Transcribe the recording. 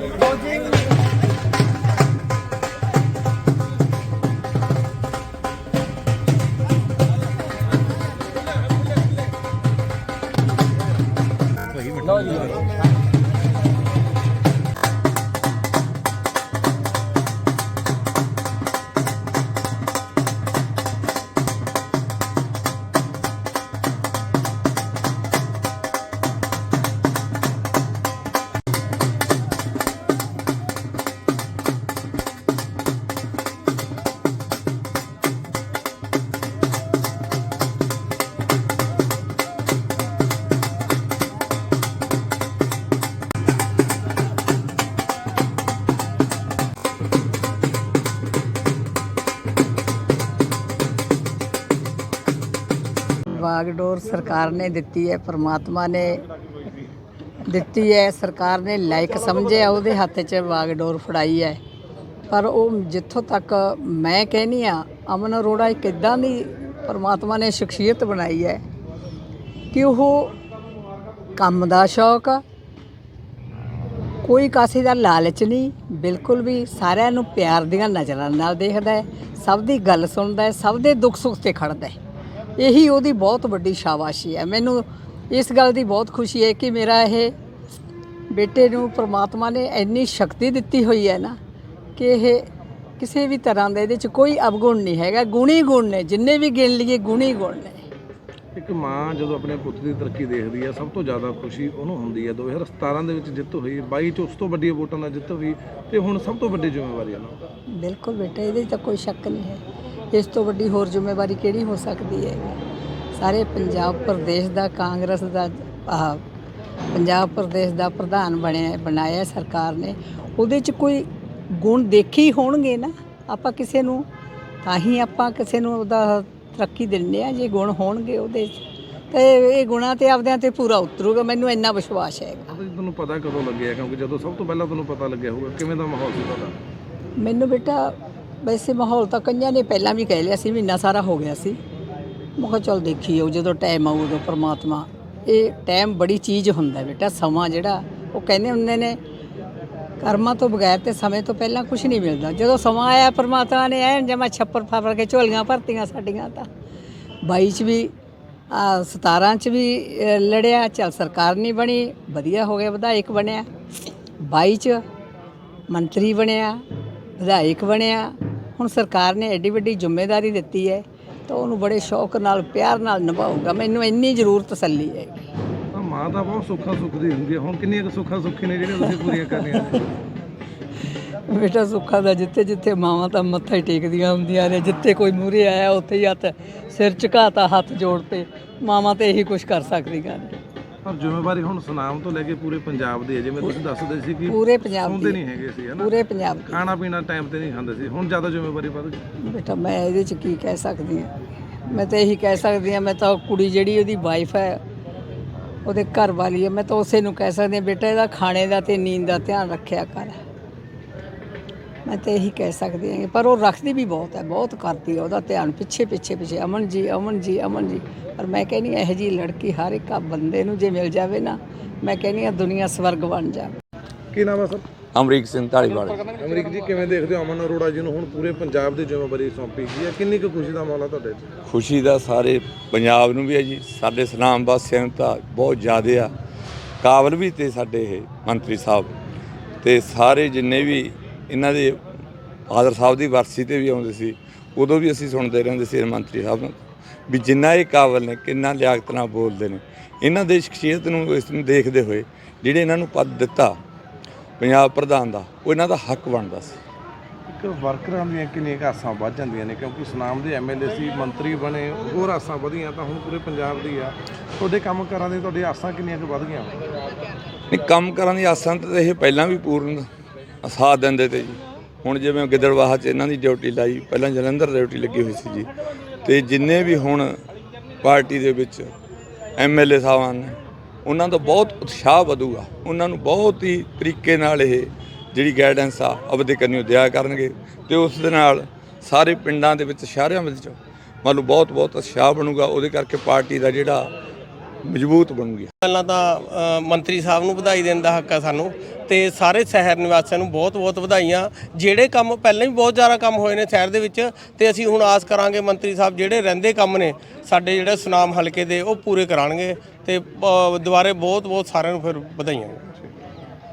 我听 ਬਾਗਡੋਰ ਸਰਕਾਰ ਨੇ ਦਿੱਤੀ ਹੈ, ਪ੍ਰਮਾਤਮਾ ਨੇ ਦਿੱਤੀ ਹੈ, ਸਰਕਾਰ ਨੇ ਲਾਇਕ ਸਮਝਿਆ, ਉਹਦੇ ਹੱਥ 'ਚ ਬਾਗਡੋਰ ਫੜਾਈ ਹੈ। ਪਰ ਉਹ ਜਿੱਥੋਂ ਤੱਕ ਮੈਂ ਕਹਿੰਨੀ ਆ, ਅਮਨ ਅਰੋੜਾ ਇੱਕ ਇਦਾਂ ਦੀ ਪਰਮਾਤਮਾ ਨੇ ਸ਼ਖਸੀਅਤ ਬਣਾਈ ਹੈ ਕਿ ਉਹ ਕੰਮ ਦਾ ਸ਼ੌਕ ਕੋਈ ਕਾਸੇ ਦਾ ਲਾਲਚ ਨਹੀਂ, ਬਿਲਕੁਲ ਵੀ ਸਾਰਿਆਂ ਨੂੰ ਪਿਆਰ ਦੀਆਂ ਨਜ਼ਰਾਂ ਨਾਲ ਦੇਖਦਾ ਹੈ, ਸਭ ਦੀ ਗੱਲ ਸੁਣਦਾ ਹੈ, ਸਭ ਦੇ ਦੁੱਖ ਸੁੱਖ ਤੇ ਖੜਦਾ ਹੈ। ਇਹੀ ਉਹਦੀ ਬਹੁਤ ਵੱਡੀ ਸ਼ਾਬਾਸ਼ੀ ਹੈ। ਮੈਨੂੰ ਇਸ ਗੱਲ ਦੀ ਬਹੁਤ ਖੁਸ਼ੀ ਹੈ ਕਿ ਮੇਰਾ ਇਹ ਬੇਟੇ ਨੂੰ ਪ੍ਰਮਾਤਮਾ ਨੇ ਇੰਨੀ ਸ਼ਕਤੀ ਦਿੱਤੀ ਹੋਈ ਹੈ ਨਾ ਕਿ ਇਹ ਕਿਸੇ ਵੀ ਤਰ੍ਹਾਂ ਦਾ ਇਹਦੇ ਚ ਕੋਈ ਅਵਗੁਣ ਨਹੀਂ ਹੈਗਾ। ਗੁਣੀ ਗੁਣ ਨੇ ਜਿੰਨੇ ਵੀ ਗਿਣ ਲਈਏ ਗੁਣੀ ਗੁਣ ਨੇ। ਇੱਕ ਮਾਂ ਜਦੋਂ ਆਪਣੇ ਪੁੱਤ ਦੀ ਤਰੱਕੀ ਦੇਖਦੀ ਹੈ ਸਭ ਤੋਂ ਜ਼ਿਆਦਾ ਖੁਸ਼ੀ ਉਹਨੂੰ ਹੁੰਦੀ ਹੈ। 2017 ਦੇ ਵਿੱਚ ਜਿੱਤ ਹੋਈ 22 ਚ ਉਸ ਤੋਂ ਵੱਡੀ ਵੋਟਾਂ ਨਾਲ ਜਿੱਤ ਹੋਈ ਤੇ ਹੁਣ ਸਭ ਤੋਂ ਵੱਡੀ ਜ਼ਿੰਮੇਵਾਰੀ ਹੈ ਨਾ। ਬਿਲਕੁਲ ਬੇਟਾ ਇਹਦੇ ਤਾਂ ਕੋਈ ਸ਼ੱਕ ਨਹੀਂ ਹੈ। ਇਸ ਤੋਂ ਵੱਡੀ ਹੋਰ ਜ਼ਿੰਮੇਵਾਰੀ ਕਿਹੜੀ ਹੋ ਸਕਦੀ ਹੈ? ਸਾਰੇ ਪੰਜਾਬ ਪ੍ਰਦੇਸ਼ ਦਾ ਕਾਂਗਰਸ ਦਾ ਪੰਜਾਬ ਪ੍ਰਦੇਸ਼ ਦਾ ਪ੍ਰਧਾਨ ਬਣਿਆ ਬਣਾਇਆ ਸਰਕਾਰ ਨੇ। ਉਹਦੇ 'ਚ ਕੋਈ ਗੁਣ ਦੇਖੀ ਹੋਣਗੇ ਨਾ? ਆਪਾਂ ਕਿਸੇ ਨੂੰ ਤਾਂ ਹੀ ਆਪਾਂ ਕਿਸੇ ਨੂੰ ਉਹਦਾ ਤਰੱਕੀ ਦਿੰਦੇ ਆ ਜੇ ਗੁਣ ਹੋਣਗੇ ਉਹਦੇ 'ਚ। ਤੇ ਇਹ ਗੁਣਾਂ ਤੇ ਆਪਦਿਆਂ ਤੇ ਪੂਰਾ ਉਤਰੂਗਾ ਮੈਨੂੰ ਇੰਨਾ ਵਿਸ਼ਵਾਸ ਹੈਗਾ। ਤੁਹਾਨੂੰ ਪਤਾ ਕਦੋਂ ਲੱਗਿਆ ਕਿਉਂਕਿ ਜਦੋਂ ਸਭ ਤੋਂ ਪਹਿਲਾਂ ਤੁਹਾਨੂੰ ਪਤਾ ਲੱਗਿਆ ਹੋਊਗਾ ਕਿਵੇਂ ਦਾ ਮਾਹੌਲ ਸੀ ਤੁਹਾਡਾ? ਮੈਨੂੰ ਬੇਟਾ ਵੈਸੇ ਮਾਹੌਲ ਤਾਂ ਕਈਆਂ ਨੇ ਪਹਿਲਾਂ ਵੀ ਕਹਿ ਲਿਆ ਸੀ ਮਹੀਨਾ ਸਾਰਾ ਹੋ ਗਿਆ ਸੀ। ਮੈਂ ਕਿਹਾ ਚੱਲ ਦੇਖੀ ਜਾਊ ਜਦੋਂ ਟਾਈਮ ਆਊ, ਉਦੋਂ ਪ੍ਰਮਾਤਮਾ। ਇਹ ਟਾਈਮ ਬੜੀ ਚੀਜ਼ ਹੁੰਦਾ ਬੇਟਾ, ਸਮਾਂ ਜਿਹੜਾ, ਉਹ ਕਹਿੰਦੇ ਹੁੰਦੇ ਨੇ, ਕਰਮਾਂ ਤੋਂ ਬਗੈਰ ਤੇ ਸਮੇਂ ਤੋਂ ਪਹਿਲਾਂ ਕੁਝ ਨਹੀਂ ਮਿਲਦਾ। ਜਦੋਂ ਸਮਾਂ ਆਇਆ, ਪ੍ਰਮਾਤਮਾ ਨੇ ਐਨ ਜਮਾ ਛੱਪਰ ਫਾਫੜ ਕੇ ਝੋਲੀਆਂ ਭਰਤੀਆਂ ਸਾਡੀਆਂ ਤਾਂ। 22 ਚ ਵੀ, ਆ 17 ਚ ਵੀ ਲੜਿਆ, ਚੱਲ ਸਰਕਾਰ ਨਹੀਂ ਬਣੀ, ਵਧੀਆ ਹੋ ਗਿਆ, ਵਿਧਾਇਕ ਬਣਿਆ। 22 ਚ ਮੰਤਰੀ ਬਣਿਆ, ਵਿਧਾਇਕ ਬਣਿਆ। ਹੁਣ ਸਰਕਾਰ ਨੇ ਐਡੀ ਵੱਡੀ ਜ਼ਿੰਮੇਵਾਰੀ ਦਿੱਤੀ ਹੈ ਤਾਂ ਉਹਨੂੰ ਬੜੇ ਸ਼ੌਕ ਨਾਲ ਪਿਆਰ ਨਾਲ ਨਿਭਾਊਗਾ। ਮੈਨੂੰ ਇੰਨੀ ਜ਼ਰੂਰ ਤਸੱਲੀ ਹੈ। ਤਾਂ ਮਾਂ ਤਾਂ ਬਹੁਤ ਸੁੱਖਾ ਸੁੱਖਦੀ ਹੁੰਦੀ ਹੈ। ਹੁਣ ਕਿੰਨੀਆਂ ਕੁ ਸੁੱਖਾ ਸੁੱਖੀ ਨੇ ਜਿਹੜੀਆਂ ਤੁਸੀਂ ਪੂਰੀਆਂ ਕਰਨੀਆਂ ਨੇ? ਬੇਟਾ ਸੁੱਖਾ ਦਾ ਜਿੱਥੇ ਜਿੱਥੇ ਮਾਵਾਂ ਤਾਂ ਮੱਥਾ ਹੀ ਟੇਕਦੀਆਂ ਹੁੰਦੀਆਂ ਨੇ ਜਿੱਥੇ ਕੋਈ ਮੂਰੇ ਆਇਆ ਉੱਥੇ ਹੀ ਹੱਥ ਸਿਰ ਝੁਕਾਤਾ ਹੱਥ ਜੋੜ ਤੇ। ਮਾਵਾਂ ਤੇ ਇਹੀ ਕੁਝ ਕਰ ਸਕਦੀਆਂ ਨੇ। ਪਰ ਜ਼ਿੰਮੇਵਾਰੀ ਹੁਣ ਸੁਨਾਮ ਤੋਂ ਲੈ ਕੇ ਪੂਰੇ ਪੰਜਾਬ ਦੀ ਹੈ। ਜਿਵੇਂ ਤੁਸੀਂ ਦੱਸਦੇ ਸੀ ਕਿ ਪੂਰੇ ਪੰਜਾਬ ਦੀ ਨਹੀਂ ਹੈਗੇ ਸੀ ਹਨਾ ਪੂਰੇ ਪੰਜਾਬ ਦੀ। ਖਾਣਾ ਪੀਣਾ ਟਾਈਮ ਤੇ ਨਹੀਂ ਖਾਂਦੇ ਸੀ। ਹੁਣ ਜ਼ਿਆਦਾ ਜ਼ਿੰਮੇਵਾਰੀ ਵੱਧ ਗਈ। ਬੇਟਾ ਮੈਂ ਇਹਦੇ ਚ ਕੀ ਕਹਿ ਸਕਦੀ ਹਾਂ? ਮੈਂ ਤਾਂ ਇਹੀ ਕਹਿ ਸਕਦੀ ਹਾਂ ਮੈਂ ਤਾਂ ਉਹ ਕੁੜੀ ਜਿਹੜੀ ਉਹਦੀ ਵਾਈਫ ਹੈ ਉਹਦੇ ਘਰ ਵਾਲੀ ਹੈ ਮੈਂ ਤਾਂ ਉਸੇ ਨੂੰ ਕਹਿ ਸਕਦੀ ਹਾਂ ਬੇਟਾ ਇਹਦਾ ਖਾਣੇ ਦਾ ਤੇ ਨੀਂਦ ਦਾ ਧਿਆਨ ਰੱਖਿਆ ਕਰ। ਮੈਂ ਤਾਂ ਇਹੀ ਕਹਿ ਸਕਦੀ ਹਾਂ ਪਰ ਉਹ ਰੱਖਦੀ ਵੀ ਬਹੁਤ ਹੈ ਬਹੁਤ ਕਰਦੀ ਹੈ ਉਹਦਾ ਧਿਆਨ। ਪਿੱਛੇ ਪਿੱਛੇ ਪਿੱਛੇ ਅਮਨ ਜੀ ਅਮਨ ਜੀ ਅਮਨ ਜੀ। ਪਰ ਮੈਂ ਕਹਿੰਦੀ ਇਹੋ ਜੀ ਲੜਕੀ ਹਰ ਇੱਕ ਆ ਬੰਦੇ ਨੂੰ ਜੇ ਮਿਲ ਜਾਵੇ ਨਾ ਮੈਂ ਕਹਿੰਦੀ ਆ ਦੁਨੀਆ ਸਵਰਗ ਬਣ ਜਾਵੇ ਕੀ ਨਾਮ ਹੈ ਸਰ? ਅਮਰੀਕ ਸਿੰਘ ਢਾਲੀਵਾਲ ਅਮਰੀਕ ਜੀ ਕਿਵੇਂ ਦੇਖਦੇ ਹੋ ਅਮਨ ਅਰੋੜਾ ਜੀ ਨੂੰ? ਹੁਣ ਪੂਰੇ ਪੰਜਾਬ ਦੀ ਜ਼ਿੰਮੇਵਾਰੀ ਸੌਂਪੀ ਗਈ ਹੈ। ਕਿੰਨੀ ਕੁ ਖੁਸ਼ੀ ਦਾ ਮਾਹੌਲ ਹੈ ਤੁਹਾਡੇ 'ਚ ਖੁਸ਼ੀ ਦਾ ਸਾਰੇ ਪੰਜਾਬ ਨੂੰ ਵੀ ਹੈ ਜੀ। ਸਾਡੇ ਸਨਾਮ ਵਾਸੀਆਂ ਨੂੰ ਤਾਂ ਬਹੁਤ ਜ਼ਿਆਦਾ ਆ। ਕਾਬਲ ਵੀ ਤੇ ਸਾਡੇ ਇਹ ਮੰਤਰੀ ਸਾਹਿਬ। ਤੇ ਸਾਰੇ ਜਿੰਨੇ ਵੀ ਇਹਨਾਂ ਦੇ ਫਾਦਰ ਸਾਹਿਬ ਦੀ ਵਰਸੀ ਤੇ ਵੀ ਆਉਂਦੇ ਸੀ ਉਦੋਂ ਵੀ ਅਸੀਂ ਸੁਣਦੇ ਰਹਿੰਦੇ ਸੀ ਮੰਤਰੀ ਸਾਹਿਬ ਨੂੰ ਵੀ ਜਿੰਨਾ ਇਹ ਕਾਬਲ ਨੇ ਕਿੰਨਾ ਲਿਆਕਤ ਨਾਲ ਬੋਲਦੇ ਨੇ। ਇਹਨਾਂ ਦੇ ਸ਼ਖਸੀਅਤ ਨੂੰ ਇਸ ਨੂੰ ਦੇਖਦੇ ਹੋਏ ਜਿਹੜੇ ਇਹਨਾਂ ਨੂੰ ਪਦ ਦਿੱਤਾ ਪੰਜਾਬ ਪ੍ਰਧਾਨ ਦਾ ਉਹ ਇਹਨਾਂ ਦਾ ਹੱਕ ਬਣਦਾ ਸੀ। ਇੱਕ ਵਰਕਰਾਂ ਦੀਆਂ ਕਿੰਨੀਆਂ ਆਸਾਂ ਵੱਧ ਜਾਂਦੀਆਂ ਨੇ ਕਿਉਂਕਿ ਸੁਨਾਮ ਦੇ ਐਮਐਲਏ ਸੀ ਮੰਤਰੀ ਬਣੇ ਹੋਰ ਆਸਾਂ ਵਧੀਆਂ ਤਾਂ ਹੁਣ ਪੂਰੇ ਪੰਜਾਬ ਦੀ ਆ। ਤੁਹਾਡੇ ਕੰਮ ਕਰਾਂ ਦੀ ਤੁਹਾਡੀ ਆਸਾਂ ਕਿੰਨੀਆਂ ਕੁ ਵੱਧ ਗਈਆਂ? ਨਹੀਂ ਕੰਮ ਕਰਨ ਦੀ ਆਸਾਂ ਤਾਂ ਇਹ ਪਹਿਲਾਂ ਵੀ ਪੂਰਨ ਸਾਥ ਦਿੰਦੇ ਤੇ ਜੀ। ਹੁਣ ਜਿਵੇਂ ਗਿੱਦੜਵਾਹਾ 'ਚ ਇਹਨਾਂ ਦੀ ਡਿਊਟੀ ਲਾਈ, ਪਹਿਲਾਂ ਜਲੰਧਰ ਡਿਊਟੀ ਲੱਗੀ ਹੋਈ ਸੀ ਜੀ। ਤੇ ਜਿੰਨੇ ਵੀ ਹੁਣ ਪਾਰਟੀ ਦੇ ਵਿੱਚ ਐਮਐਲਏ ਸਾਹਿਬਾਨ ਨੇ, ਉਹਨਾਂ ਦਾ ਬਹੁਤ ਉਤਸ਼ਾਹ ਵਧੂਗਾ। ਉਹਨਾਂ ਨੂੰ ਬਹੁਤ ਹੀ ਤਰੀਕੇ ਨਾਲ ਇਹ ਜਿਹੜੀ ਗਾਈਡੈਂਸ ਆ, ਆਪਦੇ ਕੰਨਿਓ ਦਿਆ ਕਰਨਗੇ। ਤੇ ਉਸ ਦੇ ਨਾਲ ਸਾਰੇ ਪਿੰਡਾਂ ਦੇ ਵਿੱਚ, ਸ਼ਹਿਰਾਂ ਵਿੱਚ ਮੰਨ ਲਓ ਬਹੁਤ ਬਹੁਤ ਉਤਸ਼ਾਹ ਬਣੂਗਾ। ਉਹਦੇ ਕਰਕੇ ਪਾਰਟੀ ਦਾ ਜਿਹੜਾ ਮਜ਼ਬੂਤ ਬਣੂਗੀ ਪਹਿਲਾਂ ਤਾਂ ਮੰਤਰੀ ਸਾਹਿਬ ਨੂੰ ਵਧਾਈ ਦੇਣ ਦਾ ਹੱਕ ਆ ਸਾਨੂੰ ਤੇ ਸਾਰੇ ਸ਼ਹਿਰ ਨਿਵਾਸੀਆਂ ਨੂੰ ਬਹੁਤ-ਬਹੁਤ ਵਧਾਈਆਂ। ਜਿਹੜੇ ਕੰਮ ਪਹਿਲਾਂ ਵੀ ਬਹੁਤ ਜ਼ਿਆਦਾ ਕੰਮ ਹੋਏ ਨੇ ਸ਼ਹਿਰ ਦੇ ਵਿੱਚ ਤੇ ਅਸੀਂ ਹੁਣ ਆਸ ਕਰਾਂਗੇ ਮੰਤਰੀ ਸਾਹਿਬ ਜਿਹੜੇ ਰਹਿੰਦੇ ਕੰਮ ਨੇ, ਸਾਡੇ ਜਿਹੜੇ ਸੁਨਾਮ ਹਲਕੇ ਦੇ ਉਹ ਪੂਰੇ ਕਰਾਣਗੇ ਤੇ ਦੁਬਾਰੇ ਬਹੁਤ-ਬਹੁਤ ਸਾਰਿਆਂ ਨੂੰ ਫਿਰ ਵਧਾਈਆਂ।